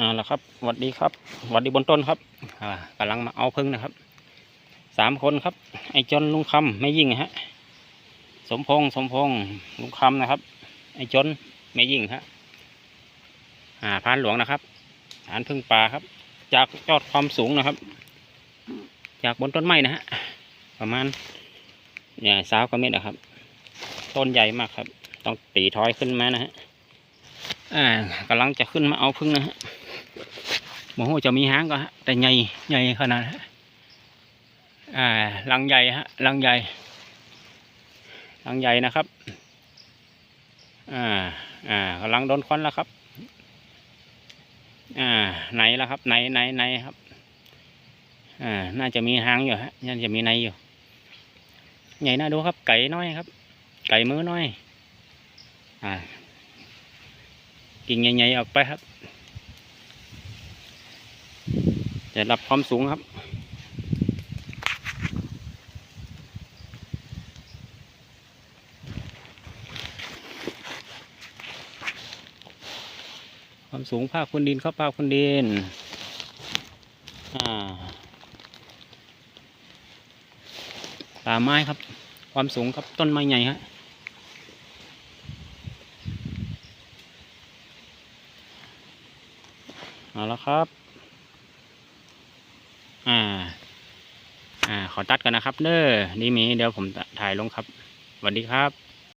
อ่าแล้วครับสวัสดีครับสวัสดีบนต้นครับ อ่ากำลังมาเอาพึ่งนะครับสามคนครับ ไอ้จนลุงคำไม่ยิ่งฮะ สมพงษ์สมพงษ์ลุงคำนะครับ ไอ้จนไม่ยิ่งฮะอ่าพานหลวงนะครับฐานพึ่งป่าครับ จากยอดความสูงนะครับ จากบนต้นไม้นะฮะประมาณเนี่ยสาวกว่าเม็ดนะครับ ต้นใหญ่มากครับ ต้องตีถอยขึ้นมานะฮะอ่ากำลังจะขึ้นมาเอาพึ่งนะฮะ โมโหจะมีหางก็ฮะแต่ใหญ่ใหญ่ขนาดอ่าลังใหญ่ฮะลังใหญ่ลังใหญ่นะครับอ่าอ่ากำลังโดนควันแล้วครับอ่าไหนแล้วครับไหนไหนไหนครับอ่าน่าจะมีหางอยู่ฮะน่าจะมีในอยู่ ใหญ่น่าดูครับ ไก่น้อยครับ ไก่มือน้อยอ่ากิ่งใหญ่ๆออกไปครับ จะรับความสูงครับ ความสูงภาคพื้นดินครับภาคพื้นดิน อ่าป่าไม้ครับ ความสูงครับต้นไม้ใหญ่ฮะเอาแล้วครับ อ่า อ่า ขอตัดกันนะครับ เด้อนี่มีเดี๋ยวผมถ่ายลงครับสวัสดีครับ